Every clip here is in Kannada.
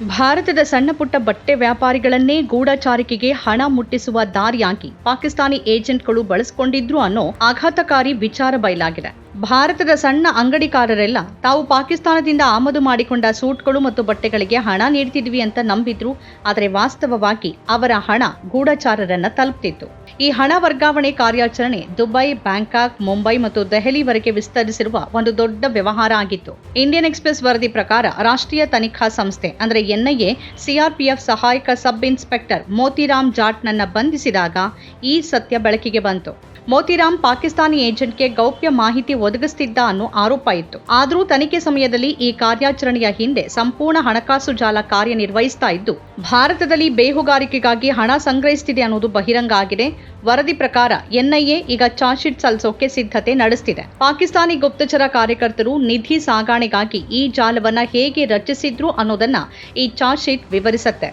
ಭಾರತದ ಸಣ್ಣಪುಟ್ಟ ಬಟ್ಟೆ ವ್ಯಾಪಾರಿಗಳನ್ನೇ ಗೂಢಚಾರಿಕೆಗೆ ಹಣ ಮುಟ್ಟಿಸುವ ದಾರಿಯಾಗಿ ಪಾಕಿಸ್ತಾನಿ ಏಜೆಂಟ್ಗಳು ಬಳಸಿಕೊಂಡಿದ್ರು ಅನ್ನೋ ಆಘಾತಕಾರಿ ವಿಚಾರ ಬಯಲಾಗಿದೆ. ಭಾರತದ ಸಣ್ಣ ಅಂಗಡಿಕಾರರೆಲ್ಲ ತಾವು ಪಾಕಿಸ್ತಾನದಿಂದ ಆಮದು ಮಾಡಿಕೊಂಡ ಸೂಟ್ಗಳು ಮತ್ತು ಬಟ್ಟೆಗಳಿಗೆ ಹಣ ನೀಡ್ತಿದ್ವಿ ಅಂತ ನಂಬಿದ್ರು. ಆದರೆ ವಾಸ್ತವವಾಗಿ ಅವರ ಹಣ ಗೂಢಚಾರರನ್ನ ತಲುಪ್ತಿತ್ತು. ಈ ಹಣ ವರ್ಗಾವಣೆ ಕಾರ್ಯಾಚರಣೆ ದುಬೈ, ಬ್ಯಾಂಕಾಕ್, ಮುಂಬೈ ಮತ್ತು ದೆಹಲಿವರೆಗೆ ವಿಸ್ತರಿಸಿರುವ ಒಂದು ದೊಡ್ಡ ವ್ಯವಹಾರ ಆಗಿತ್ತು. ಇಂಡಿಯನ್ ಎಕ್ಸ್ಪ್ರೆಸ್ ವರದಿ ಪ್ರಕಾರ ರಾಷ್ಟ್ರೀಯ ತನಿಖಾ ಸಂಸ್ಥೆ, ಅಂದರೆ ಎನ್ಐಎ, ಸಿಆರ್ಪಿಎಫ್ ಸಹಾಯಕ ಸಬ್ ಇನ್ಸ್ಪೆಕ್ಟರ್ ಮೋತಿರಾಮ್ ಜಾಟ್ನನ್ನ ಬಂಧಿಸಿದಾಗ ಈ ಸತ್ಯ ಬೆಳಕಿಗೆ ಬಂತು. ಮೋತಿರಾಮ್ ಪಾಕಿಸ್ತಾನಿ ಏಜೆಂಟ್ಗೆ ಗೌಪ್ಯ ಮಾಹಿತಿ ಒದಗಿಸುತ್ತಿದ್ದ ಅನ್ನೋ ಆರೋಪ ಇತ್ತು. ಆದರೂ ತನಿಖೆ ಸಮಯದಲ್ಲಿ ಈ ಕಾರ್ಯಾಚರಣೆಯ ಹಿಂದೆ ಸಂಪೂರ್ಣ ಹಣಕಾಸು ಜಾಲ ಕಾರ್ಯನಿರ್ವಹಿಸ್ತಾ ಇದ್ದು, ಭಾರತದಲ್ಲಿ ಬೇಹುಗಾರಿಕೆಗಾಗಿ ಹಣ ಸಂಗ್ರಹಿಸುತ್ತಿದೆ ಅನ್ನೋದು ಬಹಿರಂಗ ಆಗಿದೆ. ವರದಿ ಪ್ರಕಾರ ಎನ್ಐಎ ಈಗ ಚಾರ್ಜ್ ಶೀಟ್ ಸಲ್ಲಿಸೋಕೆ ಸಿದ್ಧತೆ ನಡೆಸುತ್ತಿದೆ ಪಾಕಿಸ್ತಾನಿ ಗುಪ್ತಚರ ಕಾರ್ಯಕರ್ತರು ನಿಧಿ ಸಾಗಾಣೆಗಾಗಿ ಈ ಜಾಲವನ್ನ ಹೇಗೆ ರಚಿಸಿದ್ರು ಅನ್ನೋದನ್ನ ಈ ಚಾರ್ಜ್ ಶೀಟ್ ವಿವರಿಸುತ್ತೆ.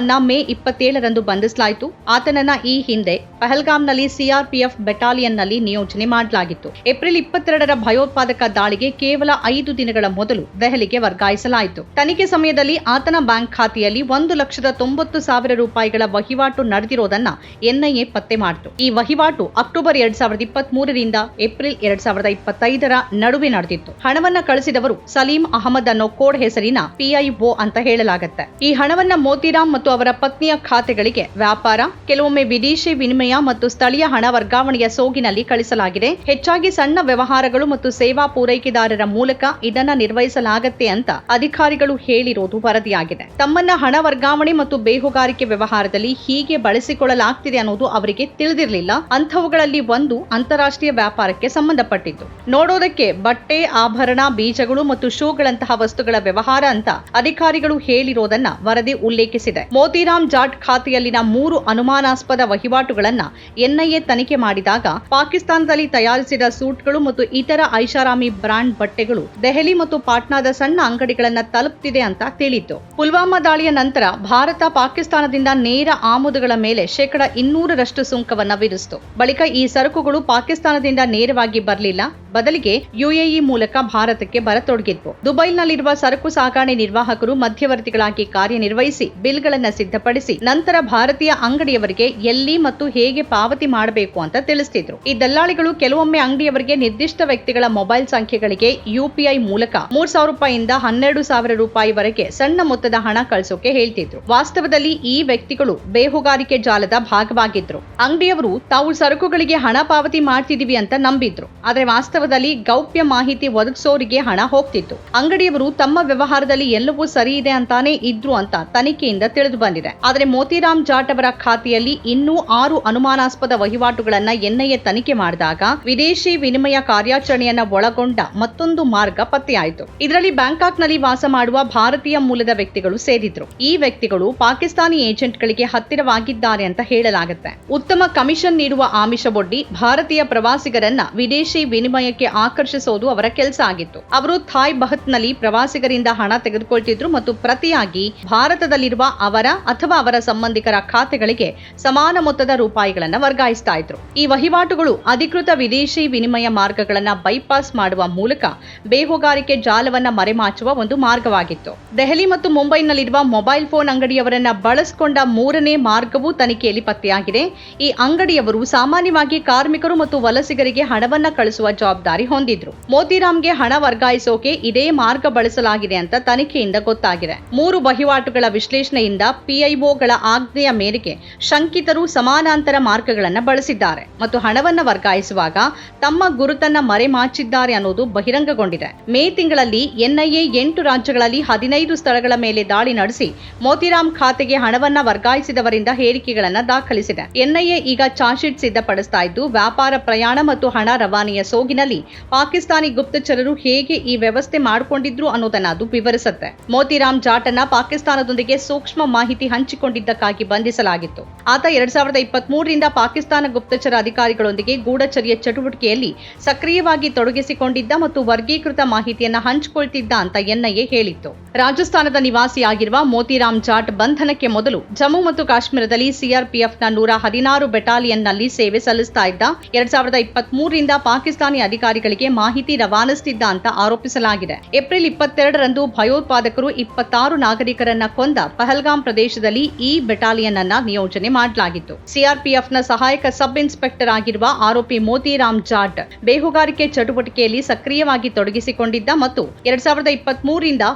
ಅನ್ನ ಮೇ ಇಪ್ಪತ್ತೇಳರಂದು ಬಂಧಿಸಲಾಯಿತು. ಆತನನ್ನ ಈ ಹಿಂದೆ ಪಹಲ್ಗಾಮ್ನಲ್ಲಿ ಸಿಆರ್ಪಿಎಫ್ ಬೆಟಾಲಿಯನ್ನಲ್ಲಿ ನಿಯೋಜನೆ ಮಾಡಲಾಗಿತ್ತು. ಏಪ್ರಿಲ್ ಇಪ್ಪತ್ತೆರಡರ ಭಯೋತ್ಪಾದಕ ದಾಳಿಗೆ ಕೇವಲ ಐದು ದಿನಗಳ ಮೊದಲು ದೆಹಲಿಗೆ ವರ್ಗಾಯಿಸಲಾಯಿತು. ತನಿಖೆ ಸಮಯದಲ್ಲಿ ಆತನ ಬ್ಯಾಂಕ್ ಖಾತೆಯಲ್ಲಿ ಒಂದು ಲಕ್ಷದ ತೊಂಬತ್ತು ಸಾವಿರ ರೂಪಾಯಿಗಳ ವಹಿವಾಟು ನಡೆದಿರೋದನ್ನ ಎನ್ಐಎ ಪತ್ತೆ ಮಾಡಿತು. ಈ ವಹಿವಾಟು ಅಕ್ಟೋಬರ್ ಎರಡ್ ಸಾವಿರದ ಇಪ್ಪತ್ತ್ ಮೂರರಿಂದ ಏಪ್ರಿಲ್ ಎರಡ್ ಸಾವಿರದ ಇಪ್ಪತ್ತೈದರ ನಡುವೆ ನಡೆದಿತ್ತು. ಹಣವನ್ನ ಕಳಿಸಿದವರು ಸಲೀಂ ಅಹಮದ್ ಅನ್ನೋ ಕೋಡ್ ಹೆಸರಿನ ಪಿಐಒ ಅಂತ ಹೇಳಲಾಗುತ್ತೆ. ಈ ಹಣವನ್ನ ಮೋತಿರಾಮ್ ಮತ್ತು ಅವರ ಪತ್ನಿಯ ಖಾತೆಗಳಿಗೆ ವ್ಯಾಪಾರ, ಕೆಲವೊಮ್ಮೆ ವಿದೇಶಿ ವಿನಿಮಯ ಮತ್ತು ಸ್ಥಳೀಯ ಹಣ ವರ್ಗಾವಣೆಯ ಸೋಗಿನಲ್ಲಿ ಕಳಿಸಲಾಗಿದೆ. ಹೆಚ್ಚಾಗಿ ಸಣ್ಣ ವ್ಯವಹಾರಗಳು ಮತ್ತು ಸೇವಾ ಪೂರೈಕೆದಾರರ ಮೂಲಕ ಇದನ್ನ ನಿರ್ವಹಿಸಲಾಗತ್ತೆ ಅಂತ ಅಧಿಕಾರಿಗಳು ಹೇಳಿರೋದು ವರದಿಯಾಗಿದೆ. ತಮ್ಮನ್ನ ಹಣ ವರ್ಗಾವಣೆ ಮತ್ತು ಬೇಹುಗಾರಿಕೆ ವ್ಯವಹಾರದಲ್ಲಿ ಹೀಗೆ ಬಳಸಿಕೊಳ್ಳಲಾಗ್ತಿದೆ ಅನ್ನೋದು ಅವರಿಗೆ ತಿಳಿದಿರಲಿಲ್ಲ. ಅಂಥವುಗಳಲ್ಲಿ ಒಂದು ಅಂತಾರಾಷ್ಟ್ರೀಯ ವ್ಯಾಪಾರಕ್ಕೆ ಸಂಬಂಧಪಟ್ಟಿದ್ದು. ನೋಡೋದಕ್ಕೆ ಬಟ್ಟೆ, ಆಭರಣ, ಬೀಜಗಳು ಮತ್ತು ಶೂಗಳಂತಹ ವಸ್ತುಗಳ ವ್ಯವಹಾರ ಅಂತ ಅಧಿಕಾರಿಗಳು ಹೇಳಿರೋದನ್ನ ವರದಿ ಉಲ್ಲೇಖಿಸಿದೆ. ಮೋತಿರಾಮ್ ಜಾಟ್ ಖಾತೆಯಲ್ಲಿನ ಮೂರು ಅನುಮಾನಾಸ್ಪದ ವಹಿವಾಟುಗಳನ್ನ ಎನ್ಐಎ ತನಿಖೆ ಮಾಡಿದಾಗ ಪಾಕಿಸ್ತಾನದಲ್ಲಿ ತಯಾರಿಸಿದ ಸೂಟ್ಗಳು ಮತ್ತು ಇತರ ಐಷಾರಾಮಿ ಬ್ರಾಂಡ್ ಬಟ್ಟೆಗಳು ದೆಹಲಿ ಮತ್ತು ಪಾಟ್ನಾದ ಸಣ್ಣ ಅಂಗಡಿಗಳನ್ನ ತಲುಪ್ತಿದೆ ಅಂತ ತಿಳಿಯಿತು ಪುಲ್ವಾಮಾ ದಾಳಿಯ ನಂತರ ಭಾರತ ಪಾಕಿಸ್ತಾನದಿಂದ ನೇರ ಆಮದುಗಳ ಮೇಲೆ ಶೇಕಡ ಇನ್ನೂರರಷ್ಟು ಸುಂಕವನ್ನ ವಿಧಿಸಿತು. ಬಳಿಕ ಈ ಸರಕುಗಳು ಪಾಕಿಸ್ತಾನದಿಂದ ನೇರವಾಗಿ ಬರಲಿಲ್ಲ. ಬದಲಿಗೆ ಯುಎಇ ಮೂಲಕ ಭಾರತಕ್ಕೆ ಬರತೊಡಗಿದ್ವು. ದುಬೈನಲ್ಲಿರುವ ಸರಕು ಸಾಗಣೆ ನಿರ್ವಾಹಕರು ಮಧ್ಯವರ್ತಿಗಳಾಗಿ ಕಾರ್ಯನಿರ್ವಹಿಸಿ ಬಿಲ್ಗಳನ್ನು ಸಿದ್ಧಪಡಿಸಿ ನಂತರ ಭಾರತೀಯ ಅಂಗಡಿಯವರಿಗೆ ಎಲ್ಲಿ ಮತ್ತು ಹೇಗೆ ಪಾವತಿ ಮಾಡಬೇಕು ಅಂತ ತಿಳಿಸ್ತಿದ್ರು. ಈ ದಲ್ಲಾಳಿಗಳು ಕೆಲವೊಮ್ಮೆ ಅಂಗಡಿಯವರಿಗೆ ನಿರ್ದಿಷ್ಟ ವ್ಯಕ್ತಿಗಳ ಮೊಬೈಲ್ ಸಂಖ್ಯೆಗಳಿಗೆ ಯುಪಿಐ ಮೂಲಕ ಮೂರ್ ಸಾವಿರ ರೂಪಾಯಿಯಿಂದ ಹನ್ನೆರಡು ಸಾವಿರ ರೂಪಾಯಿವರೆಗೆ ಸಣ್ಣ ಮೊತ್ತದ ಹಣ ಕಳಿಸೋಕೆ ಹೇಳ್ತಿದ್ರು. ವಾಸ್ತವದಲ್ಲಿ ಈ ವ್ಯಕ್ತಿಗಳು ಬೇಹುಗಾರಿಕೆ ಜಾಲದ ಭಾಗವಾಗಿದ್ರು. ಅಂಗಡಿಯವರು, ತಾವು ಸರಕುಗಳಿಗೆ ಹಣ ಪಾವತಿ ಮಾಡ್ತಿದೀವಿ ಅಂತ ನಂಬಿದ್ರು. ಆದ್ರೆ ವಾಸ್ತವದಲ್ಲಿ ಗೌಪ್ಯ ಮಾಹಿತಿ ಒದಗಿಸೋರಿಗೆ ಹಣ ಹೋಗ್ತಿತ್ತು. ಅಂಗಡಿಯವರು, ತಮ್ಮ ವ್ಯವಹಾರದಲ್ಲಿ ಎಲ್ಲವೂ ಸರಿ ಇದೆ ಅಂತಾನೆ ಇದ್ರು ಅಂತ ತನಿಖೆಯಿಂದ ತಿಳಿದು ಬಂದಿದೆ. ಆದ್ರೆ ಮೋತಿರಾಮ್ ಜಾಟ್ ಅವರ ಖಾತೆಯಲ್ಲಿ ಇನ್ನೂ ಆರು ಅನುಮಾನಾಸ್ಪದ ವಹಿವಾಟುಗಳನ್ನ ಎನ್ಐಎ ತನಿಖೆ ಮಾಡಿದಾಗ ವಿದೇಶಿ ವಿನಿಮಯ ಕಾರ್ಯಾಚರಣೆಯನ್ನ ಒಳಗೊಂಡ ಮತ್ತೊಂದು ಮಾರ್ಗ ಪತ್ತೆಯಾಯಿತು. ಇದರಲ್ಲಿ ಬ್ಯಾಂಕಾಕ್ನಲ್ಲಿ ವಾಸ ಮಾಡುವ ಭಾರತೀಯ ಮೂಲದ ವ್ಯಕ್ತಿಗಳು ಸೇರಿದ್ರು. ಈ ವ್ಯಕ್ತಿಗಳು ಪಾಕಿಸ್ತಾನಿ ಏಜೆಂಟ್ಗಳಿಗೆ ಹತ್ತಿರವಾಗಿದ್ದಾರೆ ಅಂತ ಹೇಳಲಾಗುತ್ತೆ. ಉತ್ತಮ ಕಮಿಷನ್ ನೀಡುವ ಆಮಿಷವೊಡ್ಡಿ ಭಾರತೀಯ ಪ್ರವಾಸಿಗರನ್ನ ವಿದೇಶಿ ವಿನಿಮಯಕ್ಕೆ ಆಕರ್ಷಿಸೋದು ಅವರ ಕೆಲಸ ಆಗಿತ್ತು. ಅವರು ಥಾಯ್ ಬಹತ್ನಲ್ಲಿ ಪ್ರವಾಸಿಗರಿಂದ ಹಣ ತೆಗೆದುಕೊಳ್ತಿದ್ರು ಮತ್ತು ಪ್ರತಿಯಾಗಿ ಭಾರತದಲ್ಲಿರುವ ಅವರ ಅಥವಾ ಅವರ ಸಂಬಂಧಿಕರ ಖಾತೆಗಳಿಗೆ ಸಮಾನ ಮೊತ್ತದ ರೂಪಾಯಿಗಳನ್ನ ವರ್ಗಾಯಿಸ್ತಾ ಇದ್ರು. ಈ ವಹಿವಾಟುಗಳು ಅಧಿಕೃತ ವಿದೇಶಿ ವಿನಿಮಯ ಮಾರ್ಗಗಳನ್ನು ಬೈಪಾಸ್ ಮಾಡುವ ಮೂಲಕ ಬೇಹುಗಾರಿಕೆ ಜಾಲವನ್ನು ಮರೆಮಾಚುವ ಒಂದು ಮಾರ್ಗವಾಗಿತ್ತು. ದೆಹಲಿ ಮತ್ತು ಮುಂಬೈನಲ್ಲಿರುವ ಮೊಬೈಲ್ ಫೋನ್ ಅಂಗಡಿಯವರನ್ನ ಬಳಸಿಕೊಂಡ ಮೂರನೇ ಮಾರ್ಗವೂ ತನಿಖೆಯಲ್ಲಿ ಪತ್ತೆಯಾಗಿದೆ. ಈ ಅಂಗಡಿಯವರು ಸಾಮಾನ್ಯವಾಗಿ ಕಾರ್ಮಿಕರು ಮತ್ತು ವಲಸಿಗರಿಗೆ ಹಣವನ್ನ ಕಳಿಸುವ ಜವಾಬ್ದಾರಿ ಹೊಂದಿದ್ರು. ಮೋತಿರಾಮ್ಗೆ ಹಣ ವರ್ಗಾಯಿಸೋಕೆ ಇದೇ ಮಾರ್ಗ ಬಳಸಲಾಗಿದೆ ಅಂತ ತನಿಖೆಯಿಂದ ಗೊತ್ತಾಗಿದೆ. ಮೂರು ವಹಿವಾಟುಗಳ ವಿಶ್ಲೇಷಣೆಯಿಂದ ಪಿಐಒಗಳ ಆಜ್ಞೆಯ ಮೇರೆಗೆ ಶಂಕಿತರು ಸಮಾನಾಂತರ ಮಾರ್ಗಗಳನ್ನು ಬಳಸಿದ್ದಾರೆ. ಮತ್ತು ಹಣವನ್ನ ವರ್ಗಾಯಿಸುವಾಗ ತಮ್ಮ ಗುರುತನ್ನ ಮರೆಮಾಚಿದ್ದಾರೆ ಅನ್ನೋದು ಬಹಿರಂಗಗೊಂಡಿದೆ. ಮೇ ತಿಂಗಳಲ್ಲಿ ಎನ್ಐಎ ಎಂಟು ರಾಜ್ಯಗಳಲ್ಲಿ ಹದಿನೈದು ಸ್ಥಳಗಳ ಮೇಲೆ ದಾಳಿ ನಡೆಸಿ ಮೋತಿರಾಮ್ ಖಾತೆಗೆ ಹಣವನ್ನ ವರ್ಗಾಯಿಸಿದವರಿಂದ ಹೇಳಿಕೆಗಳನ್ನ ದಾಖಲಿಸಿದೆ. ಎನ್ಐಎ ಈಗ ಚಾರ್ಜ್ ಶೀಟ್ ಸಿದ್ಧಪಡಿಸ್ತಾ ಇದ್ದು, ವ್ಯಾಪಾರ ಪ್ರಯಾಣ ಮತ್ತು ಹಣ ರವಾನೆಯ ಸೋಗಿನಲ್ಲಿ ಪಾಕಿಸ್ತಾನಿ ಗುಪ್ತಚರರು ಹೇಗೆ ಈ ವ್ಯವಸ್ಥೆ ಮಾಡಿಕೊಂಡಿದ್ರು ಅನ್ನೋದನ್ನ ಅದು ವಿವರಿಸುತ್ತೆ. ಮೋತಿರಾಮ್ ಜಾಟನ್ನ ಪಾಕಿಸ್ತಾನದೊಂದಿಗೆ ಸೂಕ್ಷ್ಮ ಮಾಹಿತಿ ಹಂಚಿಕೊಂಡಿದ್ದಕ್ಕಾಗಿ ಬಂಧಿಸಲಾಗಿತ್ತು. ಆತ ಎರಡ್ ಸಾವಿರದ ಇಪ್ಪತ್ತ್ ಮೂರರಿಂದ ಪಾಕಿಸ್ತಾನ ಗುಪ್ತಚರ ಅಧಿಕಾರಿಗಳೊಂದಿಗೆ ಗೂಢಚರ್ಯ ಚಟುವಟಿಕೆಯಲ್ಲಿ ಸಕ್ರಿಯವಾಗಿ ತೊಡಗಿಸಿಕೊಂಡಿದ್ದ ಮತ್ತು ವರ್ಗೀಕೃತ ಮಾಹಿತಿಯನ್ನು ಹಂಚಿಕೊಳ್ತಿದ್ದ ಅಂತ ಎನ್ಐಎ ಹೇಳಿತ್ತು. ರಾಜಸ್ಥಾನದ ನಿವಾಸಿಯಾಗಿರುವ ಮೋತಿರಾಮ್ ಜಾಟ್ ಬಂಧನಕ್ಕೆ ಮೊದಲು ಜಮ್ಮು ಮತ್ತು ಕಾಶ್ಮೀರದಲ್ಲಿ ಸಿಆರ್ಪಿಎಫ್ನ ನೂರ ಹದಿನಾರು ಬೆಟಾಲಿಯನ್ನಲ್ಲಿ ಸೇವೆ ಸಲ್ಲಿಸ್ತಾ ಇದ್ದ ಎರಡ್ ಸಾವಿರದ ಇಪ್ಪತ್ತ್ ಮೂರರಿಂದ ಪಾಕಿಸ್ತಾನಿ ಅಧಿಕಾರಿಗಳಿಗೆ ಮಾಹಿತಿ ರವಾನಿಸುತ್ತಿದ್ದ ಅಂತ ಆರೋಪಿಸಲಾಗಿದೆ. ಏಪ್ರಿಲ್ ಇಪ್ಪತ್ತೆರಡರಂದು ಭಯೋತ್ಪಾದಕರು ಇಪ್ಪತ್ತಾರು ನಾಗರಿಕರನ್ನ ಕೊಂದ ಪಹಲ್ಗಾಮ್ ಪ್ರದೇಶದಲ್ಲಿ ಈ ಬೆಟಾಲಿಯನ್ ಅನ್ನ ನಿಯೋಜನೆ ಮಾಡಲಾಗಿತ್ತು. ಸಿಆರ್ಪಿಎಫ್ನ ಸಹಾಯಕ ಸಬ್ ಇನ್ಸ್ಪೆಕ್ಟರ್ ಆಗಿರುವ ಆರೋಪಿ ಮೋತಿರಾಮ್ ಜಾಟ್ ಬೇಹುಗಾರಿಕೆ ಚಟುವಟಿಕೆಯಲ್ಲಿ ಸಕ್ರಿಯವಾಗಿ ತೊಡಗಿಸಿಕೊಂಡಿದ್ದ ಮತ್ತು ಎರಡ್ ಸಾವಿರದ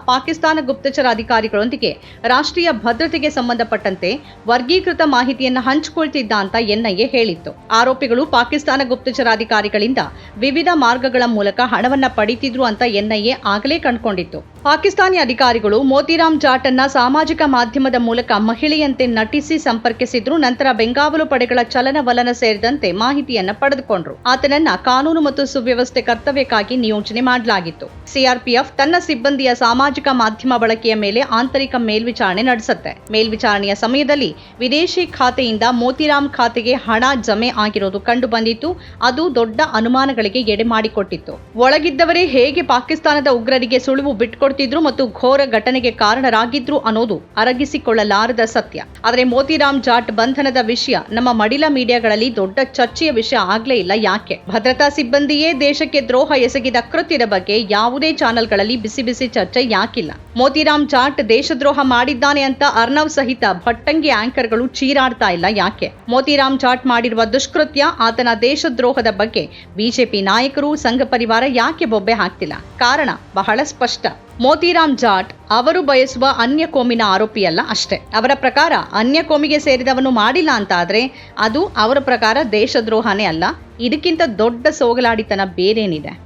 ಪಾಕಿಸ್ತಾನ ಗುಪ್ತಚರ ಅಧಿಕಾರಿಗಳೊಂದಿಗೆ ರಾಷ್ಟ್ರೀಯ ಭದ್ರತೆಗೆ ಸಂಬಂಧಪಟ್ಟಂತೆ ವರ್ಗೀಕೃತ ಮಾಹಿತಿಯನ್ನು ಹಂಚಿಕೊಳ್ತಿದ್ದ ಅಂತ ಎನ್ಐಎ ಹೇಳಿತ್ತು. ಆರೋಪಿಗಳು ಪಾಕಿಸ್ತಾನ ಗುಪ್ತಚರ ಅಧಿಕಾರಿಗಳಿಂದ ವಿವಿಧ ಮಾರ್ಗಗಳ ಮೂಲಕ ಹಣವನ್ನು ಪಡೀತಿದ್ರು ಅಂತ ಎನ್ಐಎ ಆಗಲೇ ಕಂಡುಕೊಂಡಿತ್ತು. ಪಾಕಿಸ್ತಾನಿ ಅಧಿಕಾರಿಗಳು ಮೋತಿರಾಮ್ ಜಾಟ್ ಅನ್ನ ಸಾಮಾಜಿಕ ಮಾಧ್ಯಮದ ಮೂಲಕ ಮಹಿಳೆಯಂತೆ ನಟಿಸಿ ಸಂಪರ್ಕಿಸಿದ್ರು, ನಂತರ ಬೆಂಗಾವಲು ಪಡೆಗಳ ಚಲನವಲನ ಸೇರಿದಂತೆ ಮಾಹಿತಿಯನ್ನ ಪಡೆದುಕೊಂಡ್ರು. ಆತನನ್ನ ಕಾನೂನು ಮತ್ತು ಸುವ್ಯವಸ್ಥೆ ಕರ್ತವ್ಯಕ್ಕಾಗಿ ನಿಯೋಜನೆ ಮಾಡಲಾಗಿತ್ತು. ಸಿಆರ್ಪಿಎಫ್ ತನ್ನ ಸಿಬ್ಬಂದಿಯ ಸಾಮಾಜಿಕ ಮಾಧ್ಯಮ ಬಳಕೆಯ ಮೇಲೆ ಆಂತರಿಕ ಮೇಲ್ವಿಚಾರಣೆ ನಡೆಸುತ್ತೆ. ಮೇಲ್ವಿಚಾರಣೆಯ ಸಮಯದಲ್ಲಿ ವಿದೇಶಿ ಖಾತೆಯಿಂದ ಮೋತಿರಾಮ್ ಖಾತೆಗೆ ಹಣ ಜಮೆ ಆಗಿರೋದು ಕಂಡು ಬಂದಿತ್ತು ಅದು ದೊಡ್ಡ ಅನುಮಾನಗಳಿಗೆ ಎಡೆ ಮಾಡಿಕೊಟ್ಟಿತ್ತು. ಒಳಗಿದ್ದವರೇ ಹೇಗೆ ಪಾಕಿಸ್ತಾನದ ಉಗ್ರರಿಗೆ ಸುಳಿವು ಬಿಟ್ಕೊಡ್ತಿದ್ರು ಮತ್ತು ಘೋರ ಘಟನೆಗೆ ಕಾರಣರಾಗಿದ್ರು ಅನ್ನೋದು ಅರಗಿಸಿಕೊಳ್ಳಲಾರದ ಸತ್ಯ. ಆದರೆ ಮೋತಿರಾಮ್ ಜಾಟ್ ಬಂಧನದ ವಿಷಯ ನಮ್ಮ ಮಡಿಲ ಮೀಡಿಯಾಗಳಲ್ಲಿ ದೊಡ್ಡ ಚರ್ಚೆಯ ವಿಷಯ ಆಗ್ಲೇ ಇಲ್ಲ ಯಾಕೆ? ಭದ್ರತಾ ಸಿಬ್ಬಂದಿಯೇ ದೇಶಕ್ಕೆ ದ್ರೋಹ ಎಸಗಿದ ಕೃತ್ಯದ ಬಗ್ಗೆ ಯಾವುದೇ ಚಾನೆಲ್ಗಳಲ್ಲಿ ಬಿಸಿ ಬಿಸಿ ಚರ್ಚೆ ಯಾಕಿಲ್ಲ. ಮೋತಿರಾಮ್ ಜಾಟ್ ದೇಶದ್ರೋಹ ಮಾಡಿದ್ದಾನೆ ಅಂತ ಅರ್ನವ್ ಸಹಿತ ಭಟ್ಟಂಗಿ ಆಂಕರ್ಗಳು ಚೀರಾಡ್ತಾ ಇಲ್ಲ ಯಾಕೆ? ಮೋತಿರಾಮ್ ಜಾಟ್ ಮಾಡಿರುವ ದುಷ್ಕೃತ್ಯ ಆತನ ದೇಶದ್ರೋಹದ ಬಗ್ಗೆ ಬಿಜೆಪಿ ನಾಯಕರು, ಸಂಘ ಪರಿವಾರ ಯಾಕೆ ಬೊಬ್ಬೆ ಹಾಕ್ತಿಲ್ಲ? ಕಾರಣ ಬಹಳ ಸ್ಪಷ್ಟ. ಮೋತಿರಾಮ್ ಜಾಟ್ ಅವರು ಬಯಸುವ ಅನ್ಯ ಕೋಮಿನ ಆರೋಪಿಯಲ್ಲ ಅಷ್ಟೇ. ಅವರ ಪ್ರಕಾರ ಅನ್ಯ ಕೋಮಿಗೆ ಸೇರಿದವನು ಮಾಡಿಲ್ಲ ಅಂತ ಆದರೆ ಅದು ಅವರ ಪ್ರಕಾರ ದೇಶದ್ರೋಹನೇ ಅಲ್ಲ. ಇದಕ್ಕಿಂತ ದೊಡ್ಡ ಸೋಗಲಾಡಿತನ ಬೇರೇನಿದೆ?